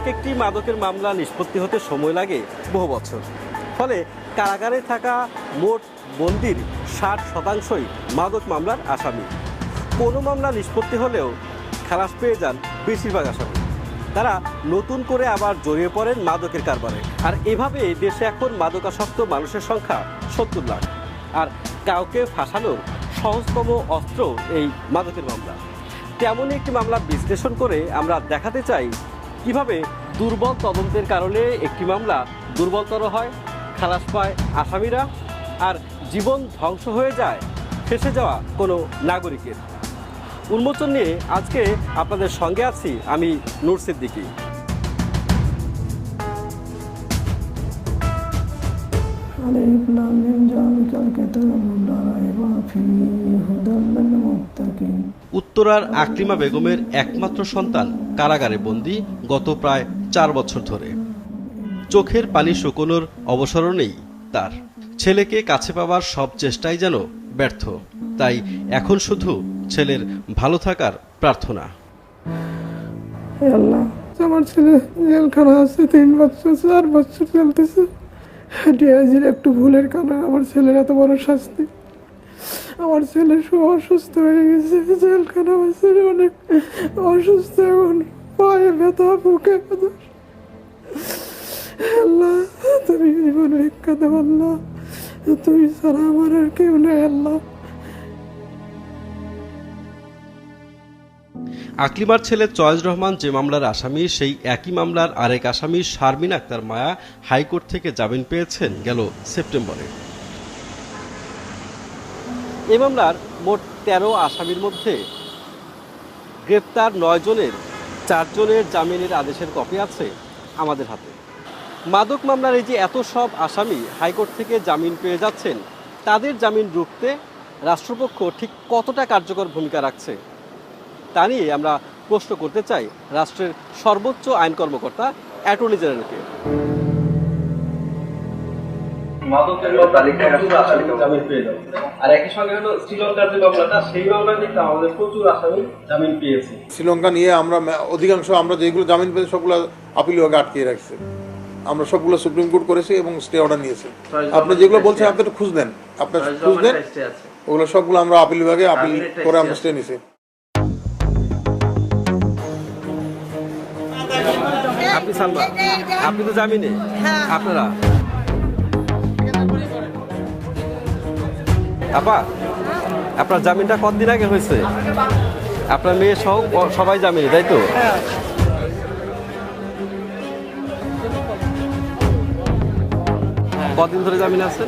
এক একটি মাদকের মামলা নিষ্পত্তি হতে সময় লাগে বহু বছর। ফলে কারাগারে থাকা মোট বন্দির ষাট শতাংশই মাদক মামলার আসামি। কোনো মামলা নিষ্পত্তি হলেও খালাস পেয়ে যান বেশিরভাগ আসামি। তারা নতুন করে আবার জড়িয়ে পড়েন মাদকের কারবারে। আর এভাবে দেশে এখন মাদকাসক্ত মানুষের সংখ্যা সত্তর লাখ। আর কাউকে ফাঁসানোর সহজতম অস্ত্র এই মাদকের মামলা। তেমনই একটি মামলা বিশ্লেষণ করে আমরা দেখাতে চাই কিভাবে দুর্বল তদন্তের কারণে একটি মামলা দুর্বলতর হয় খালাস পায় আসামিরা আর জীবন ধ্বংস হয়ে যায় ফেসে যাওয়া কোনো নাগরিকের উন্মোচন নিয়ে আজকে আপনাদের সঙ্গে আছি আমি নূর সিদ্দিকী ألف উত্তরার আক্রিমা বেগমের একমাত্র সন্তান কারাগারে বন্দী গত প্রায় চার বছর ধরে। চোখের পানি শুকোনোর অবসরও নেই তার। ছেলেকে কাছে পাওয়ার সব চেষ্টাই যেন ব্যর্থ। তাই এখন শুধু ছেলের ভালো থাকার প্রার্থনা। আমার ছেলে জেলখানা আছে, তিন বছর, চার বছর চলতেছে। একটু ভুলের কারণে আমার ছেলের এত বড় শাস্তি। আমার ছেলে সব অসুস্থ হয়ে গেছে। জেলখানা আছে অনেক অসুস্থ এখন। পায়ে ব্যথা, বুকে ব্যথা। আল্লাহ, তুমি জীবন ভিক্ষা দেব আল্লাহ। তুমি ছাড়া আমার আর কেউ নেই, আল্লাহ। আকলিমার ছেলে চয়েজ রহমান যে মামলার আসামি, সেই একই মামলার আরেক আসামি শারমিন আক্তার মায়া হাইকোর্ট থেকে জামিন পেয়েছেন, গেল সেপ্টেম্বরে। এই মামলার মোট তেরো আসামির মধ্যে গ্রেপ্তার নয় জনের চারজনের জামিনের আদেশের কপি আছে আমাদের হাতে। মাদক মামলার এই যে এত সব আসামি হাইকোর্ট থেকে জামিন পেয়ে যাচ্ছেন, তাদের জামিন রুখতে রাষ্ট্রপক্ষ ঠিক কতটা কার্যকর ভূমিকা রাখছে, তা নিয়ে আমরা প্রশ্ন করতে চাই রাষ্ট্রের সর্বোচ্চ আইন কর্মকর্তা অ্যাটর্নি জেনারেলকে। জামিন পেয়ে যাবে। আর একই সঙ্গে হলো শ্রীলঙ্কার যে মামলাটা সেই মামলা কিন্তু আমাদের প্রচুর আসামি জামিন পেয়েছে। শ্রীলঙ্কা নিয়ে আমরা অধিকাংশ আমরা যেগুলো জামিন পেয়েছি সবগুলো আপিল বিভাগে আটকিয়ে রাখছে। আমরা সবগুলো সুপ্রিম কোর্ট করেছি এবং স্টে অর্ডার নিয়েছি। আপনি যেগুলো বলছেন আপনি একটু খুঁজ দেন আপনার খুঁজ দেন ওগুলো সবগুলো আমরা আপিল বিভাগে আপিল করে আমরা স্টে নিয়েছি। আপনি সালমা আপনি তো জামিনে? আপনারা? আপা আপনার জামিনটা কতদিন আগে হয়েছে? আপনার মেয়ে সহ সবাই জামিনে তাই তো? কদিন ধরে জামিন আছে?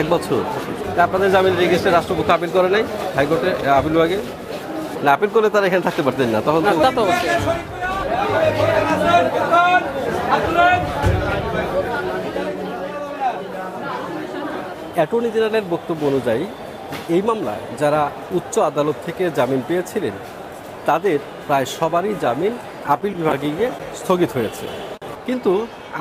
এক বছর। তা আপনাদের জামিন রেজিস্ট্রে রাষ্ট্রপক্ষ আপিল করে নাই হাইকোর্টে আপিল বিভাগে? না আপিল করলে তারা এখানে থাকতে পারতেন না তখন তো অ্যাটর্নি জেনারেলের বক্তব্য অনুযায়ী, এই মামলায় যারা উচ্চ আদালত থেকে জামিন পেয়েছিলেন, তাদের প্রায় সবারই জামিন আপিল বিভাগে গিয়ে স্থগিত হয়েছে। কিন্তু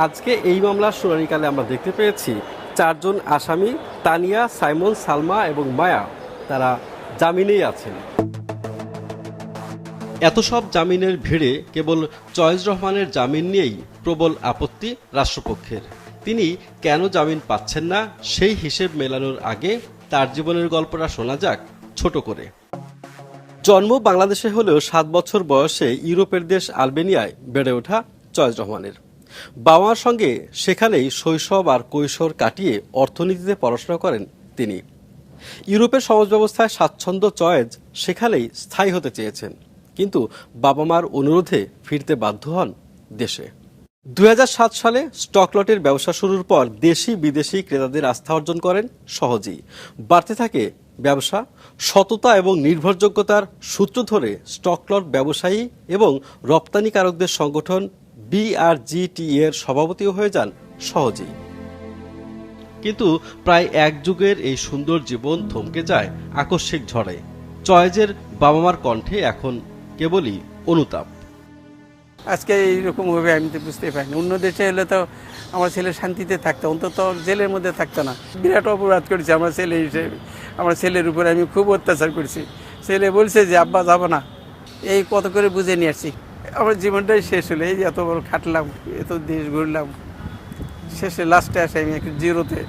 আজকে এই মামলার শুনানিকালে আমরা দেখতে পেয়েছি, চারজন আসামি তানিয়া, সাইমন, সালমা এবং মায়া, তারা জামিনেই আছেন। এত সব জামিনের ভিড়ে কেবল চয়েজ রহমানের জামিন নিয়েই প্রবল আপত্তি রাষ্ট্রপক্ষের। তিনি কেন জামিন পাচ্ছেন না সেই হিসেব মেলানোর আগে তার জীবনের গল্পটা শোনা যাক ছোট করে। জন্ম বাংলাদেশে হলেও সাত বছর বয়সে ইউরোপের দেশ আলবেনিয়ায় বেড়ে ওঠা চয়েজ রহমানের। বাবা সঙ্গে সেখানেই শৈশব আর কৈশোর কাটিয়ে অর্থনীতিতে পড়াশোনা করেন তিনি। ইউরোপের সমাজ ব্যবস্থায় স্বাচ্ছন্দ্য চয়েজ সেখানেই স্থায়ী হতে চেয়েছেন। কিন্তু বাবা মার অনুরোধে ফিরতে বাধ্য হন দেশে। দুই হাজার সাত সালে স্টক লটের ব্যবসা শুরুর পর দেশি বিদেশি ক্রেতাদের আস্থা অর্জন করেন সহজেই। বাড়তে থাকে ব্যবসা, সততা এবং নির্ভরযোগ্যতার সূত্র ধরে স্টক লট ব্যবসায়ী এবং রপ্তানিকারকদের সংগঠন বিআরজিটি এর সভাপতিও হয়ে যান সহজেই। কিন্তু প্রায় এক যুগের এই সুন্দর জীবন থমকে যায় আকস্মিক ঝড়ে। চয়েজের বাবা মার কণ্ঠে এখন কেবলই অনুতাপ। আজকে এইরকম হবে আমি তো বুঝতে পারিনি। অন্য দেশে হলে তো আমার ছেলে শান্তিতে থাকতো, অন্তত জেলের মধ্যে থাকতো না। বিরাট অপরাধ করেছে আমার ছেলে হিসেবে। আমার ছেলের উপরে আমি খুব অত্যাচার করেছি। ছেলে বলছে যে, আব্বা, যাব না। এই কত করে বুঝে নিয়ে আসছি। আমার জীবনটাই শেষ হলো। এই এত বড় খাটলাম, এত দেশ ঘুরলাম, শেষে লাস্টে আসে আমি একটু জিরোতে।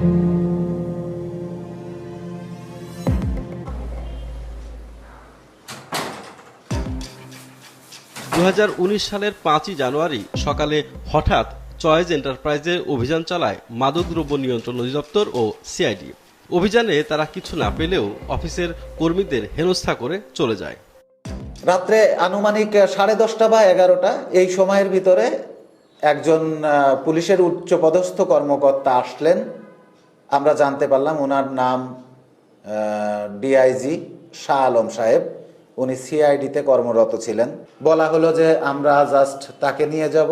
দু সালের পাঁচই জানুয়ারি সকালে হঠাৎ চয়েজ এন্টারপ্রাইজে অভিযান চালায় মাদকদ্রব্য নিয়ন্ত্রণ অধিদপ্তর ও সিআইডি। অভিযানে তারা কিছু না পেলেও অফিসের কর্মীদের হেনস্থা করে চলে যায়। রাত্রে আনুমানিক সাড়ে দশটা বা এগারোটা, এই সময়ের ভিতরে একজন পুলিশের উচ্চপদস্থ কর্মকর্তা আসলেন। আমরা জানতে পারলাম ওনার নাম ডিআইজি শাহ আলম সাহেব। উনি সিআইডিতে কর্মরত ছিলেন। বলা হলো যে, আমরা জাস্ট তাকে নিয়ে যাব,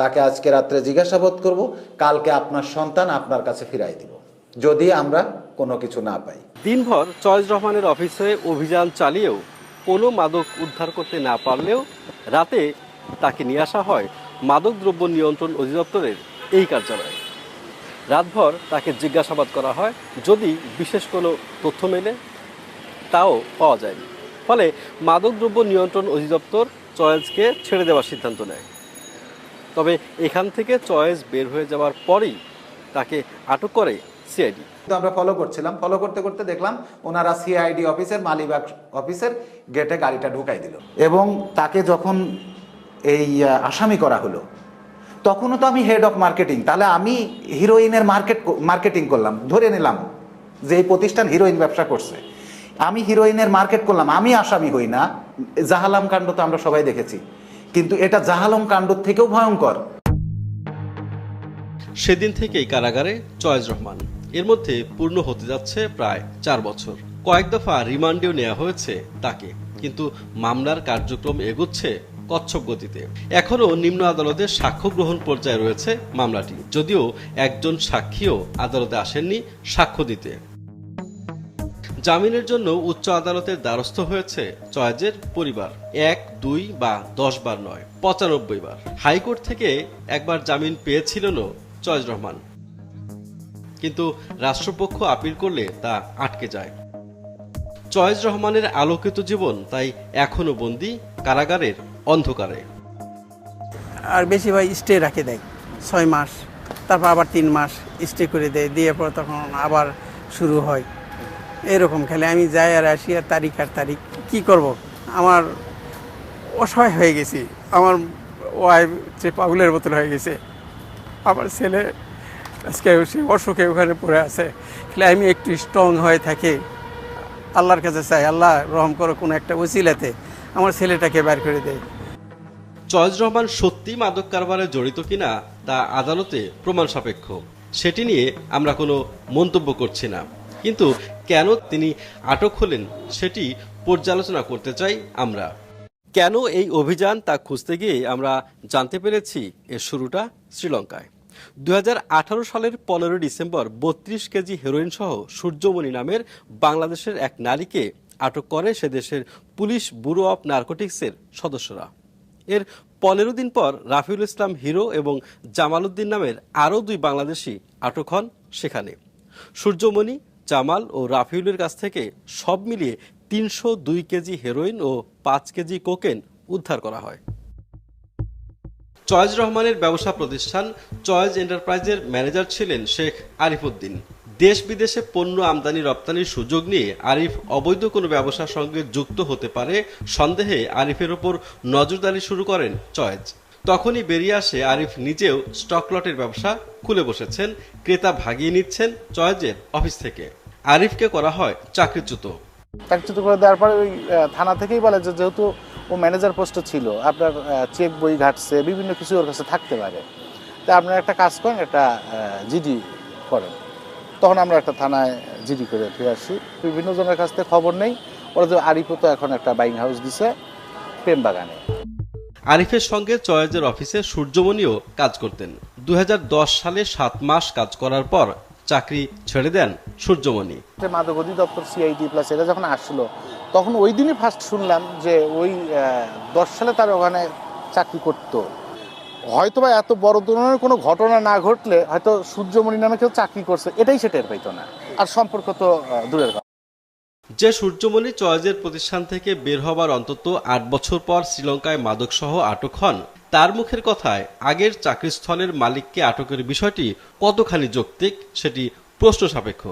তাকে আজকে রাত্রে জিজ্ঞাসাবাদ করব, কালকে আপনার সন্তান আপনার কাছে ফিরাই দিব, যদি আমরা কোনো কিছু না পাই। দিনভর চয়েজ রহমানের অফিসে অভিযান চালিয়েও কোনো মাদক উদ্ধার করতে না পারলেও রাতে তাকে নিয়ে আসা হয় মাদকদ্রব্য নিয়ন্ত্রণ অধিদপ্তরের এই কার্যালয়ে। রাতভর তাকে জিজ্ঞাসাবাদ করা হয় যদি বিশেষ কোনো তথ্য মেলে, তাও পাওয়া যায়নি। ফলে মাদকদ্রব্য নিয়ন্ত্রণ অধিদপ্তর চয়েজকে ছেড়ে দেওয়ার সিদ্ধান্ত নেয়। তবে এখান থেকে চয়েজ বের হয়ে যাওয়ার পরেই তাকে আটক করে সিআইডি। আমরা ফলো করছিলাম। ফলো করতে করতে দেখলাম ওনারা সিআইডি অফিসের, মালিবাগ অফিসের গেটে গাড়িটা ঢুকাই দিল। এবং তাকে যখন এই আসামি করা হলো, তখনও তো আমি হেড অফ মার্কেটিং তাহলে আমি হিরোইনের মার্কেট মার্কেটিং করলাম, ধরে নিলাম যে এই প্রতিষ্ঠান হিরোইন ব্যবসা করছে। আমি হিরোইনের মার্কেট করলাম, আমি আসামি হই না, জাহালাম কাণ্ড তো আমরা সবাই দেখেছি, কিন্তু এটা জাহালম কাণ্ড থেকেও ভয়ঙ্কর। সেদিন থেকেই কারাগারে চয়েজ রহমান, এর মধ্যে পূর্ণ হতে যাচ্ছে প্রায় চার বছর। কয়েক দফা রিমান্ডেও নেওয়া হয়েছে তাকে, কিন্তু মামলার কার্যক্রম এগোচ্ছে কচ্ছপ গতিতে। এখনও নিম্ন আদালতের সাক্ষ্য গ্রহণ পর্যায়ে রয়েছে মামলাটি, যদিও একজন সাক্ষীও আদালতে আসেননি সাক্ষ্য দিতে। জামিনের জন্য উচ্চ আদালতের দ্বারস্থ হয়েছে চয়েজের পরিবার। এক, দুই বা দশ বার নয়, পঁচানব্বই বার। হাইকোর্ট থেকে একবার জামিন পেয়েছিলেনও চয়েজ রহমান। কিন্তু রাষ্ট্রপক্ষ আপিল করলে তা আটকে যায়। চয়েজ রহমানের আলোকিত জীবন তাই এখনও বন্দি কারাগারের অন্ধকারে। আর বেশি ভাই স্টে রাখে দেয় ছয় মাস, তারপর আবার তিন মাস স্টে করে দেয়, দিয়ে পর তখন আবার শুরু হয়। এরকম খেলে আমি যাই আর আসি আর তারিখ আর তারিখ, কি করব? আমার অসহায় হয়ে গেছি। আমার ওয়াইফ যে পাগলের বোতল হয়ে গেছে। আমার ছেলে আজকে সে অসুখে ওখানে পড়ে আছে। খেলে আমি একটু স্ট্রং হয়ে থাকি। আল্লাহর কাছে চাই, আল্লাহ রহম করো কোনো একটা ওসিলাতে। আমার ছেলেটাকে বের করে দেয়। চয়েজ রহমান সত্যি মাদক কারবারে জড়িত কিনা, তা আদালতে প্রমাণ সাপেক্ষ। সেটি নিয়ে আমরা কোনো মন্তব্য করছি না। কিন্তু কেন তিনি আটক হলেন সেটি পর্যালোচনা করতে চাই আমরা। কেন এই অভিযান তা খুঁজতে গিয়ে আমরা জানতে পেরেছি এর শুরুটা শ্রীলঙ্কায়। দু হাজার আঠারো সালের পনেরোই ডিসেম্বর বত্রিশ কেজি হেরোইন সহ সূর্যমণি নামের বাংলাদেশের এক নারীকে আটক করে সে দেশের পুলিশ ব্যুরো অব নার্কোটিক্সের সদস্যরা। এর পনেরো দিন পর রাফিউল ইসলাম হিরো এবং জামাল উদ্দিন নামের আরও দুই বাংলাদেশি আটক হন সেখানে। সূর্যমণি জামাল ও রাফিউলের কাছ থেকে সব মিলিয়ে তিনশো দুই কেজি হেরোইন ও পাঁচ কেজি কোকেন উদ্ধার করা হয়। চয়েজ রহমানের ব্যবসা প্রতিষ্ঠান চয়েজ এন্টারপ্রাইজের ম্যানেজার ছিলেন শেখ আরিফুদ্দিন। দেশ বিদেশে পণ্য আমদানি রপ্তানির সুযোগ নিয়ে আরিফ অবৈধ কোনো ব্যবসার সঙ্গে যুক্ত হতে পারে সন্দেহে আরিফের ওপর নজরদারি শুরু করেন চয়েজ। তখনই বেরিয়ে আসে আরিফ নিজেও স্টক লটের ব্যবসা খুলে বসেছেন, ক্রেতা ভাগিয়ে নিচ্ছেন চয়েজের অফিস থেকে। আরিফকে করা হয় চাকরিচ্যুত। চাকরিচ্যুত করে দেওয়ার পরে ওই থানা থেকেই বলে যে যেহেতু ও ম্যানেজার পোস্টে ছিল আপনার চেক বই ঘাটছে বিভিন্ন কিছু ওর কাছে থাকতে পারে। তা আপনারা একটা কাজ করেন একটা জিডি করেন। তখন আমরা একটা থানায় জিডি করে ফিরে আসি। বিভিন্ন জনের কাছ থেকে খবর নেই। ওরা যে আরিফও তো এখন একটা বাইং হাউস দিছে প্রেম বাগানে। আরিফের সঙ্গে চয়েজের অফিসে সূর্যমণিও কাজ করতেন। দু হাজার দশ সালে সাত মাস কাজ করার পর চাকরি ছেড়ে দেন সূর্যমণি। মাদক অধিদপ্তর সিআইডি প্লাস এটা যখন আসলো, তখন ওই দিনই ফার্স্ট শুনলাম যে ওই দশ সালে তার ওখানে চাকরি করতো। হয়তো বা এত বড় ধরনের কোনো ঘটনা না ঘটলে হয়তো সূর্যমণি নামে কেউ চাকরি করছে, এটাই সে টের পাইতো না। আর সম্পর্ক তো দূরের কথা। যে সূর্যমণি চয়েজের প্রতিষ্ঠান থেকে বের হবার অন্তত আট বছর পর শ্রীলঙ্কায় মাদকসহ আটক হন। তার মুখের কথায়, আগের চাকরিস্থলের মালিককে আটকের বিষয়টি কতখানি যৌক্তিক সেটি প্রশ্ন সাপেক্ষ।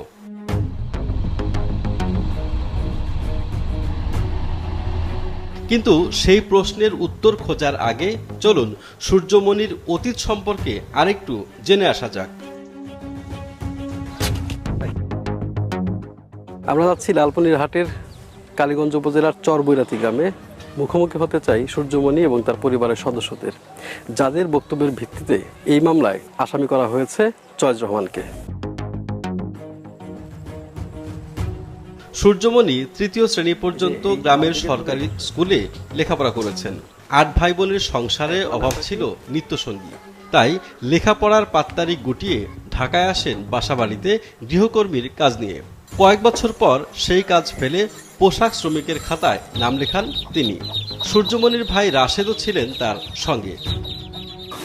কিন্তু সেই প্রশ্নের উত্তর খোঁজার আগে চলুন সূর্যমণির অতীত সম্পর্কে আরেকটু জেনে আসা যাক। আমরা যাচ্ছি লালপনির হাটের কালীগঞ্জ উপজেলার চরবৈরাতি গ্রামে। মুখোমুখি হতে চাই সূর্যমণি এবং তার পরিবারের সদস্যদের। যাদের বক্তব্যের ভিত্তিতে এই মামলায় আসামি করা হয়েছে চয়েজ রহমানকে। সূর্যমণি তৃতীয় শ্রেণি পর্যন্ত গ্রামের সরকারি স্কুলে লেখাপড়া করেছেন। আট ভাই বোনের সংসারে অভাব ছিল নিত্যসঙ্গী। তাই লেখাপড়ার পাত্তারি গুটিয়ে ঢাকায় আসেন বাসাবাড়িতে গৃহকর্মীর কাজ নিয়ে। কয়েক বছর পর সেই কাজ ফেলে পোশাক শ্রমিকের খাতায় নাম লেখান তিনি। সূর্যমণির ভাই রাশেদও ছিলেন তার সঙ্গে।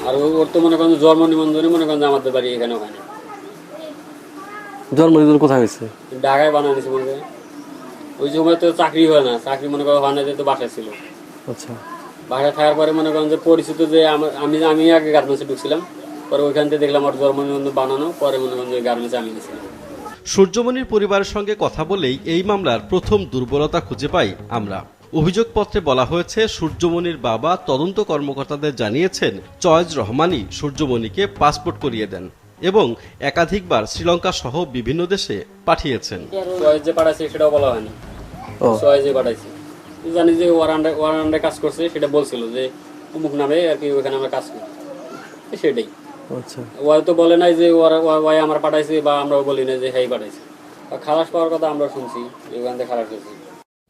আর ও- ওর তো মনে করেন জন্ম নিবন্ধনে মনে করেন যে আমাদের বাড়ি এখানে ওখানে। জন্ম নিধন কোথায় হয়েছে? ঢাকায় বানানিছে মনে করেন। ওই সময় তো চাকরি হয় না চাকরি মনে করেন হয় না তো বাসায় ছিল। আচ্ছা। বাসায় থাকার পরে মনে করেন যে পরিচিত যে আমি আমি আগে গার্মেন্টসে ঢুকছিলাম পরে ওইখান থেকে দেখলাম ওর জন্ম নিবন্ধন বানানো পরে মনে করেন যে গার্মেন্টসে আমি গেছিলাম সূর্যমণির পরিবারের সঙ্গে কথা বলেই এই মামলার প্রথম দুর্বলতা খুঁজে পাই আমরা। অভিযোগপত্রে বলা হয়েছে সূর্যমণির বাবা তদন্ত কর্মকর্তাদের জানিয়েছেন চয়েজ রহমানই সূর্যমণিকে পাসপোর্ট করিয়ে দেন এবং একাধিকবার শ্রীলঙ্কা সহ বিভিন্ন দেশে পাঠিয়েছেন। সেটাও বলা হয়নি। পাঠাইছে। জানি যে ওয়ার আন্ডার ওয়ার আন্ডারে কাজ করছে সেটা বলছিল যে অমুক নামে আর কি ওইখানে আমরা কাজ করি। সেটাই। আচ্ছা। ওয়াই তো বলে নাই যে ওরা ওয়া- ওয়াই আমার পাঠাইছে বা আমরাও বলি না যে হ্যাঁ পাঠাইছে। খালাস পাওয়ার কথা আমরা শুনছি যে ওখান থেকে খালাস হয়েছে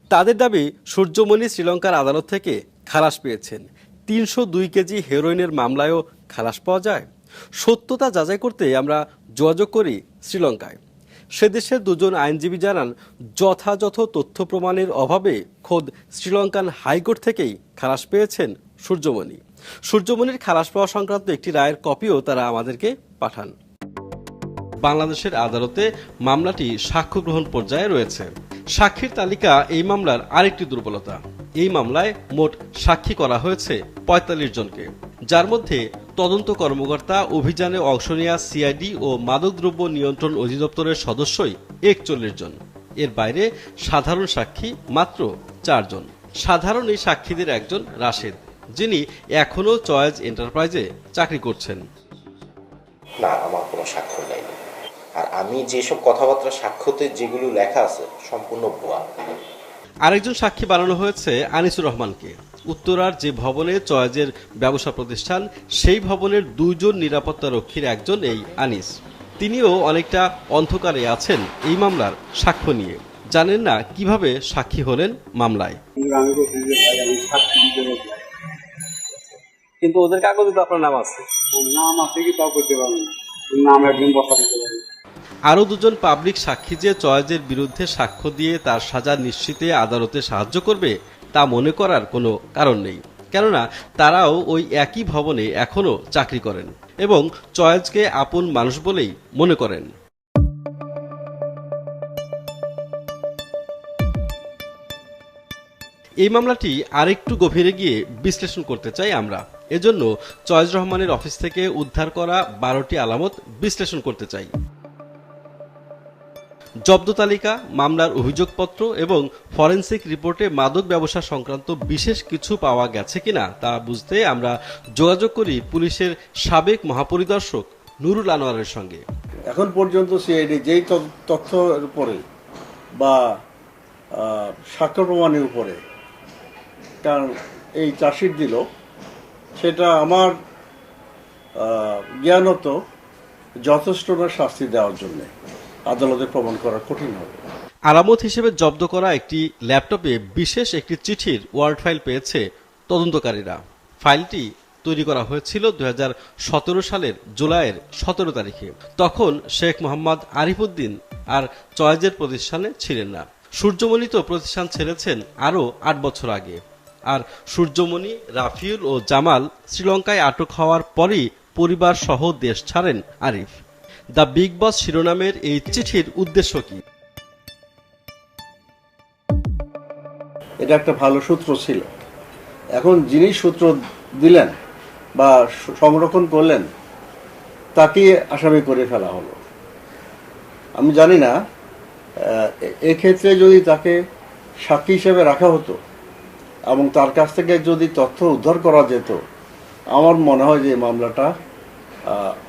তাদের দাবি সূর্যমণি শ্রীলঙ্কার আদালত থেকে খালাস পেয়েছেন। তিনশো দুই কেজি হেরোইনের মামলায়ও খালাস পাওয়া যায়। সত্যতা যাচাই করতে আমরা যোগাযোগ করি শ্রীলঙ্কায়। সে দেশের দুজন আইনজীবী জানান যথাযথ তথ্য প্রমাণের অভাবে খোদ শ্রীলঙ্কান হাইকোর্ট থেকেই খালাস পেয়েছেন সূর্যমণি। সূর্যমণির খালাস পাওয়া সংক্রান্ত একটি রায়ের কপিও তারা আমাদেরকে পাঠান। বাংলাদেশের আদালতে মামলাটি সাক্ষ্য গ্রহণ পর্যায়ে রয়েছে। সাক্ষীর তালিকা এই মামলার আরেকটি দুর্বলতা। এই মামলায় মোট সাক্ষী করা হয়েছে পঁয়তাল্লিশ জনকে। যার মধ্যে তদন্ত কর্মকর্তা অভিযানে অংশ নেওয়া সিআইডি ও মাদকদ্রব্য নিয়ন্ত্রণ অধিদপ্তরের সদস্যই একচল্লিশ জন। এর বাইরে সাধারণ সাক্ষী মাত্র চারজন সাধারণ এই সাক্ষীদের একজন রাশেদ। যিনি এখনও চয়েজ এন্টারপ্রাইজে চাকরি করছেন। না আমার কোনো স্বাক্ষর নেই আর আমি যেসব কথাবার্তা সাক্ষ্যতে যেগুলো লেখা আছে সম্পূর্ণ ভুয়া। আরেকজন সাক্ষী বানানো হয়েছে আনিসুর রহমানকে। উত্তরার যে ভবনে চয়েজের ব্যবসা প্রতিষ্ঠান সেই ভবনের দুইজন নিরাপত্তা রক্ষীর একজন এই আনিস। তিনিও অনেকটা অন্ধকারে আছেন এই মামলার সাক্ষ্য নিয়ে। জানেন না কীভাবে সাক্ষী হলেন মামলায়। কিন্তু ওদের কাগজে তো আপনার নাম আছে। নাম আছে কি তাও করতে পারব না। নাম একদিন বসা দিতে পারি আরও দুজন পাবলিক সাক্ষী যে চয়েজের বিরুদ্ধে সাক্ষ্য দিয়ে তার সাজা নিশ্চিতে আদালতে সাহায্য করবে তা মনে করার কোনো কারণ নেই। কেননা তারাও ওই একই ভবনে এখনও চাকরি করেন এবং চয়েজকে আপন মানুষ বলেই মনে করেন। এই মামলাটি আরেকটু গভীরে গিয়ে বিশ্লেষণ করতে চাই আমরা। এজন্য চয়েজ রহমানের অফিস থেকে উদ্ধার করা বারোটি আলামত বিশ্লেষণ করতে চাই। জব্দ তালিকা, মামলার অভিযোগপত্র এবং ফরেন্সিক রিপোর্টে মাদক ব্যবসা সংক্রান্ত বিশেষ কিছু পাওয়া গেছে কিনা তা বুঝতে আমরা যোগাযোগ করি পুলিশের সাবেক মহাপরিদর্শক নুরুল আনোয়ারের সঙ্গে। এখন পর্যন্ত সিআইডি যেই তথ্য- তথ্যের উপরে বা সাক্ষ্য প্রমাণের উপরে তার এই চার্জশিট দিল সেটা আমার জ্ঞানত যথেষ্ট না শাস্তি দেওয়ার জন্য আদালতে প্রমাণ করা কঠিন হবে। আলামত হিসেবে জব্দ করা একটি ল্যাপটপে বিশেষ একটি চিঠির ওয়ার্ড ফাইল পেয়েছে তদন্তকারীরা। ফাইলটি তৈরি করা হয়েছিল দু হাজার সতেরো সালের জুলাইয়ের সতেরো তারিখে। তখন শেখ মোহাম্মদ আরিফুদ্দিন আর চয়েজের প্রতিষ্ঠানে ছিলেন না। সূর্যমণি তো প্রতিষ্ঠান ছেড়েছেন আরও আট বছর আগে। আর সূর্যমণি, রাফিউল ও জামাল শ্রীলঙ্কায় আটক হওয়ার পরই পরিবার সহ দেশ ছাড়েন আরিফ। দ্য বিগ বস শিরোনামের এই চিঠির উদ্দেশ্য কি? এটা একটা ভালো সূত্র ছিল। এখন যিনি সূত্র দিলেন বা সংরক্ষণ করলেন, তাকে আসামি করে ফেলা হলো। আমি জানি না এক্ষেত্রে যদি তাকে সাক্ষী হিসেবে রাখা হতো এবং তার কাছ থেকে যদি তথ্য উদ্ধার করা যেত, আমার মনে হয় যে মামলাটা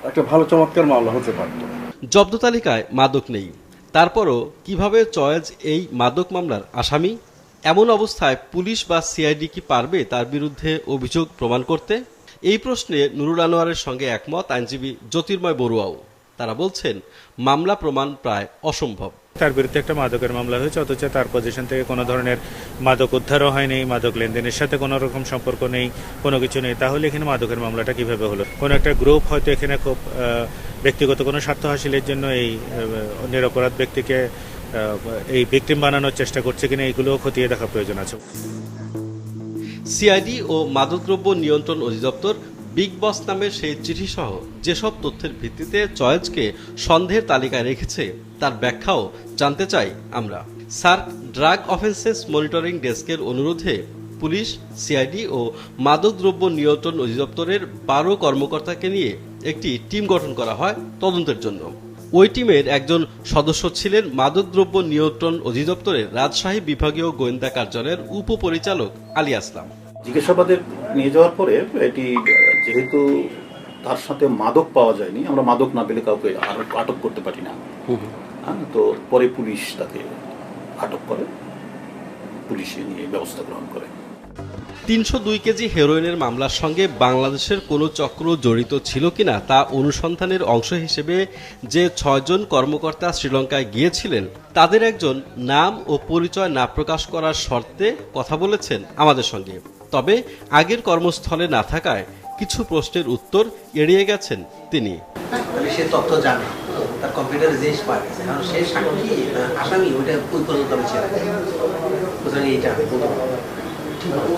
একটা ভালো চমৎকার মামলা হতে পারত। জব্দ তালিকায় মাদক নেই। তারপরও কীভাবে চয়েজ এই মাদক মামলার আসামি? এমন অবস্থায় পুলিশ বা সিআইডি কি পারবে তার বিরুদ্ধে অভিযোগ প্রমাণ করতে? এই প্রশ্নে নুরুল আনোয়ারের সঙ্গে একমত আইনজীবী জ্যোতির্ময় বড়ুয়াও। তারা বলছেন মামলা প্রমাণ প্রায় অসম্ভব। তার বিরুদ্ধে একটা মাদকের মামলা হয়েছে অথচ তার পজিশন থেকে কোনো ধরনের মাদক উদ্ধারও হয়নি মাদক লেনদেনের সাথে কোনো রকম সম্পর্ক নেই কোনো কিছু নেই। তাহলে এখানে মাদকের মামলাটা কীভাবে হলো? কোনো একটা গ্রুপ হয়তো এখানে খুব ব্যক্তিগত কোনো স্বার্থ হাসিলের জন্য এই নিরপরাধ ব্যক্তিকে এই ভিকটিম বানানোর চেষ্টা করছে কিনা এইগুলোও খতিয়ে দেখা প্রয়োজন আছে। সিআইডি ও মাদকদ্রব্য নিয়ন্ত্রণ অধিদপ্তর বিগ বস নামের সেই চিঠি সহ যেসব তথ্যের ভিত্তিতে চয়েজকে সন্দেহের তালিকায় রেখেছে, তার ব্যাখ্যাও জানতে চাই আমরা। সার্ক ড্রাগ অফেন্সেস মনিটরিং ডেস্কের অনুরোধে পুলিশ সিআইডি ও মাদকদ্রব্য নিয়ন্ত্রণ অধিদপ্তরের বারো কর্মকর্তাকে নিয়ে একটি টিম গঠন করা হয় তদন্তের জন্য। ওই টিমের একজন সদস্য ছিলেন মাদকদ্রব্য নিয়ন্ত্রণ অধিদপ্তরের রাজশাহী বিভাগীয় গোয়েন্দা কার্যালয়ের উপপরিচালক আলী আসলাম। জিজ্ঞাসাবাদে নিয়ে যাওয়ার পরে এটি যেহেতু তার সাথে মাদক পাওয়া যায়নি আমরা মাদক না পেলে কাউকে আরও আটক করতে পারি না। হ্যাঁ, তো পরে পুলিশ তাকে আটক করে পুলিশে নিয়ে ব্যবস্থা গ্রহণ করে। তিনশো দুই কেজি হেরোইনের মামলার সঙ্গে বাংলাদেশের কোনো চক্র জড়িত ছিল কিনা তা অনুসন্ধানের অংশ হিসেবে যে ছয়জন কর্মকর্তা শ্রীলঙ্কায় গিয়েছিলেন তাদের একজন নাম ও পরিচয় না প্রকাশ করার শর্তে কথা বলেছেন আমাদের সঙ্গে। তবে আগের কর্মস্থলে না থাকায় কিছু প্রশ্নের উত্তর এড়িয়ে গেছেন তিনি। সে তথ্য জানে তার কম্পিউটারে জিনিস পাওয়া গেছে কারণ সে সাক্ষী আসামি ওইটা ওই পর্যন্ত আমি ছেড়ে সুতরাং এইটা আমি বলতে পারব না।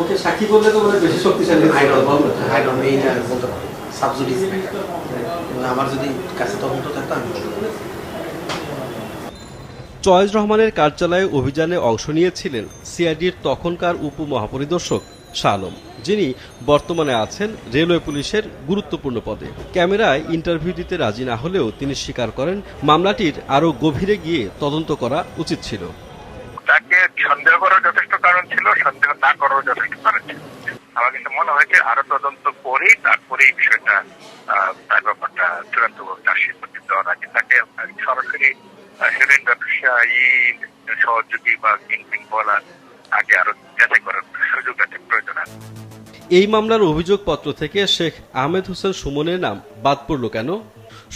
ওকে সাক্ষী করলে তো বেশি শক্তিশালী I don't know, I don't know, এইটা আমি বলতে পারব সাবজুডিস আমার যদি কাছে তদন্ত থাকতো আমি চয়েজ রহমানের কার্যালয়ে অভিযানে অংশ নিয়েছিলেন সিআইডির তখনকার উপমহাপরিদর্শক শাহ আলম যিনি বর্তমানে আছেন রেলওয়ে পুলিশের গুরুত্বপূর্ণ পদে। ক্যামেরায় ইন্টারভিউ দিতে রাজি না হলেও তিনি স্বীকার করেন, মামলাটির আরও গভীরে গিয়ে তদন্ত করা উচিত ছিল। তাকে সন্দেহ করার যথেষ্ট কারণ ছিল, সন্দেহ না করার যথেষ্ট কারণ ছিল। আমার মনে হয়েছে আরও তদন্ত করেই তারপরে এই বিষয়টা তার ব্যাপারটা চূড়ান্ত দেওয়ার আগে তাকে সরাসরি সহযোগী বা কিংপিং বলা আগে আরও যাচাই করার সুযোগ আছে, প্রয়োজন আছে। এই মামলার অভিযোগপত্র থেকে শেখ আহমেদ হোসেন সুমনের নাম বাদ পড়ল কেন?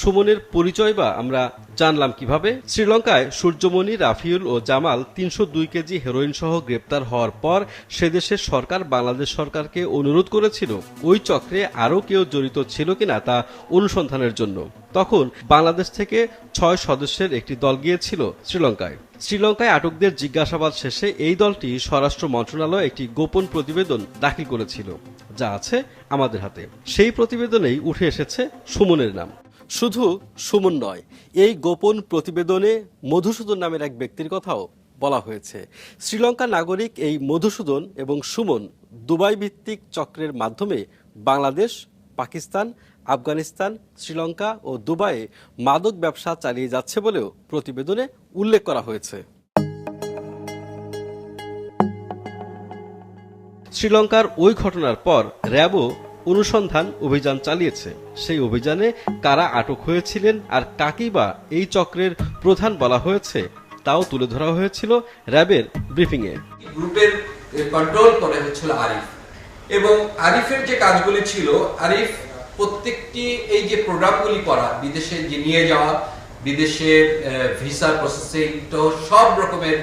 সুমনের পরিচয় বা আমরা জানলাম কীভাবে? শ্রীলঙ্কায় সূর্যমণি, রাফিউল ও জামাল তিনশো দুই কেজি হেরোইন সহ গ্রেপ্তার হওয়ার পর সে দেশের সরকার বাংলাদেশ সরকারকে অনুরোধ করেছিল। ওই চক্রে আরও কেউ জড়িত ছিল কিনা তা অনুসন্ধানের জন্য। তখন বাংলাদেশ থেকে ছয় সদস্যের একটি দল গিয়েছিল শ্রীলঙ্কায়। শ্রীলঙ্কায় আটকদের জিজ্ঞাসাবাদ শেষে এই দলটি স্বরাষ্ট্র মন্ত্রণালয় একটি গোপন প্রতিবেদন দাখিল করেছিল, যা আছে আমাদের হাতে। সেই প্রতিবেদনেই উঠে এসেছে সুমনের নাম। শুধু সুমন নয়, এই গোপন প্রতিবেদনে মধুসূদন নামের এক ব্যক্তির কথাও বলা হয়েছে। শ্রীলঙ্কার নাগরিক এই মধুসূদন এবং সুমন দুবাই ভিত্তিক চক্রের মাধ্যমে বাংলাদেশ, পাকিস্তান আফগানিস্তান, শ্রীলঙ্কা ও দুবাইয়ে মাদক ব্যবসা চালিয়ে যাচ্ছে বলেও প্রতিবেদনে উল্লেখ করা হয়েছে। শ্রীলঙ্কার ওই ঘটনার পর র্যাবও অনুসন্ধান অভিযান চালিয়েছে। সেই অভিযানে কারা আটক হয়েছিলেন আর কাকেই বা এই চক্রের প্রধান বলা হয়েছে, তাও তুলে ধরা হয়েছিল র্যাবের ব্রিফিংয়ে। গ্রুপের কন্ট্রোল করে হচ্ছিল আরিফ। এবং আরিফের যে কাজগুলি ছিল, আরিফ প্রত্যেকটি এই যে প্রোগ্রামগুলি করা বিদেশে যে নিয়ে যাওয়া বিদেশে ভিসা প্রসেসিং তো সব রকমের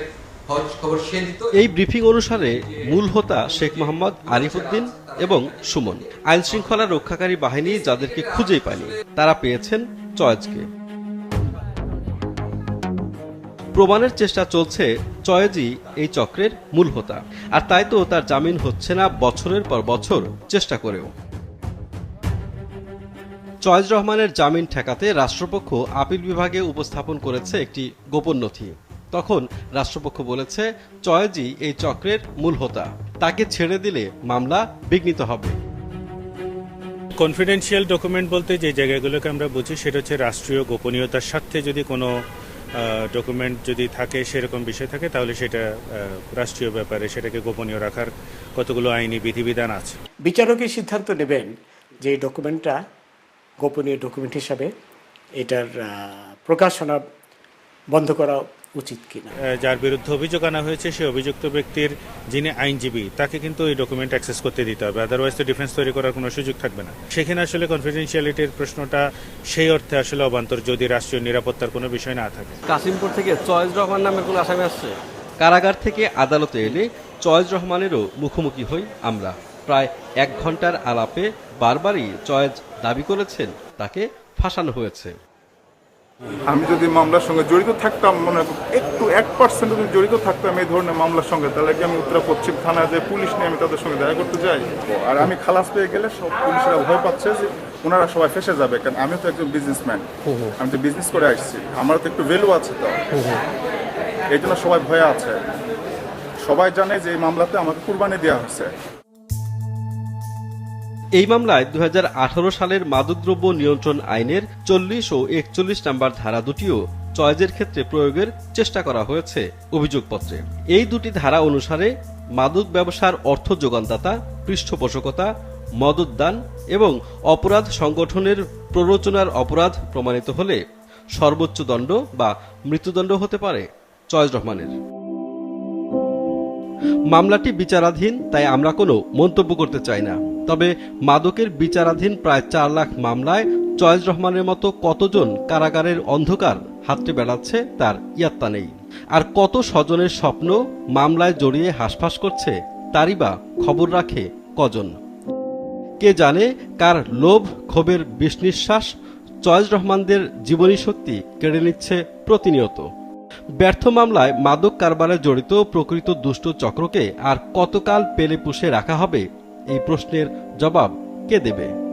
এই ব্রিফিং অনুসারে মূল হোতা শেখ মোহাম্মদ আরিফুদ্দিন এবং সুমন। আইন শৃঙ্খলা রক্ষাকারী বাহিনী যাদেরকে খুঁজেই পায়নি তারা পেয়েছেন চয়েজকে। প্রমাণের চেষ্টা চলছে চয়েজই এই চক্রের মূল হোতা। আর তাই তো তার জামিন হচ্ছে না বছরের পর বছর চেষ্টা করেও। চয়েজ রহমানের জামিন ঠেকাতে রাষ্ট্রপক্ষ আপিল বিভাগে উপস্থাপন করেছে একটি গোপন নথি। তখন রাষ্ট্রপক্ষ বলেছে চয়েজই এই চক্রের মূল হোতা। তাকে ছেড়ে দিলে মামলা বিঘ্নিত হবে। কনফিডেন্সিয়াল ডকুমেন্ট বলতে যে জায়গাগুলোকে আমরা বুঝি সেটা হচ্ছে রাষ্ট্রীয় গোপনীয়তার স্বার্থে যদি কোনো ডকুমেন্ট যদি থাকে সেরকম বিষয় থাকে তাহলে সেটা রাষ্ট্রীয় ব্যাপারে সেটাকে গোপনীয় রাখার কতগুলো আইনি বিধিবিধান আছে। বিচারকই সিদ্ধান্ত নেবেন যে এই ডকুমেন্টটা গোপনীয় ডকুমেন্ট হিসাবে এটার প্রকাশনা বন্ধ করা উচিত কিনা। যার বিরুদ্ধে অভিযোগ আনা হয়েছে সেই অভিযুক্ত ব্যক্তির যিনি আইনজীবী তাকে কিন্তু এই ডকুমেন্ট অ্যাক্সেস করতে দিতে হবে। আদারওয়াইজ তো ডিফেন্স তৈরি করার কোনো সুযোগ থাকবে না। সেখানে আসলে কনফিডেন্সিয়ালিটির প্রশ্নটা সেই অর্থে আসলে অবান্তর যদি রাষ্ট্রীয় নিরাপত্তার কোনো বিষয় না থাকে। কাশিমপুর থেকে চয়েস রহমান নামের কোনো আসামি আসছে? কারাগার থেকে আদালতে এলে চয়েজ রহমানেরও মুখোমুখি হই আমরা। প্রায় এক ঘণ্টার আলাপে বারবারই চয়েজ দাবি করেছেন তাকে ফাঁসানো হয়েছে। আমি যদি মামলার সঙ্গে জড়িত থাকতাম মনে হয় একটু এক পার্সেন্ট যদি জড়িত থাকতাম এই ধরনের মামলার সঙ্গে তাহলে কি আমি উত্তরা পশ্চিম থানায় যে পুলিশ নিয়ে আমি তাদের সঙ্গে দেখা করতে যাই আর আমি খালাস পেয়ে গেলে সব পুলিশরা ভয় পাচ্ছে যে ওনারা সবাই ফেসে যাবে কারণ আমি তো একজন বিজনেসম্যান আমি তো বিজনেস করে আসছি আমারও তো একটু ভ্যালু আছে তো। এই জন্য সবাই ভয়ে আছে। সবাই জানে যে এই মামলাতে আমাকে কুরবানি দেওয়া হয়েছে। এই মামলায় দু হাজার আঠারো সালের মাদকদ্রব্য নিয়ন্ত্রণ আইনের চল্লিশ ও একচল্লিশ নাম্বার ধারা দুটিও চয়েজের ক্ষেত্রে প্রয়োগের চেষ্টা করা হয়েছে অভিযোগপত্রে। এই দুটি ধারা অনুসারে মাদক ব্যবসার অর্থ যোগানদাতা, পৃষ্ঠপোষকতা, মদতদান এবং অপরাধ সংগঠনের প্ররোচনার অপরাধ প্রমাণিত হলে সর্বোচ্চ দণ্ড বা মৃত্যুদণ্ড হতে পারে চয়েজ রহমানের। মামলাটি বিচারাধীন, তাই আমরা কোনো মন্তব্য করতে চাই না। তবে মাদকের বিচারাধীন প্রায় চার লাখ মামলায় চয়েজ রহমানের মতো কতজন কারাগারের অন্ধকার হাতড়ে বেড়াচ্ছে তার ইয়াত্তা নেই। আর কত স্বজনের স্বপ্ন মামলায় জড়িয়ে হাসফাস করছে তারই বা খবর রাখে কজন? কে জানে কার লোভ, ক্ষোভের বিষ নিঃশ্বাস চয়েজ রহমানদের জীবনী শক্তি কেড়ে নিচ্ছে প্রতিনিয়ত। ব্যর্থ মামলায় মাদক কারবারে জড়িত প্রকৃত দুষ্ট চক্রকে আর কতকাল পেলে পুষে রাখা হবে এই প্রশ্নের জবাব কে দেবে?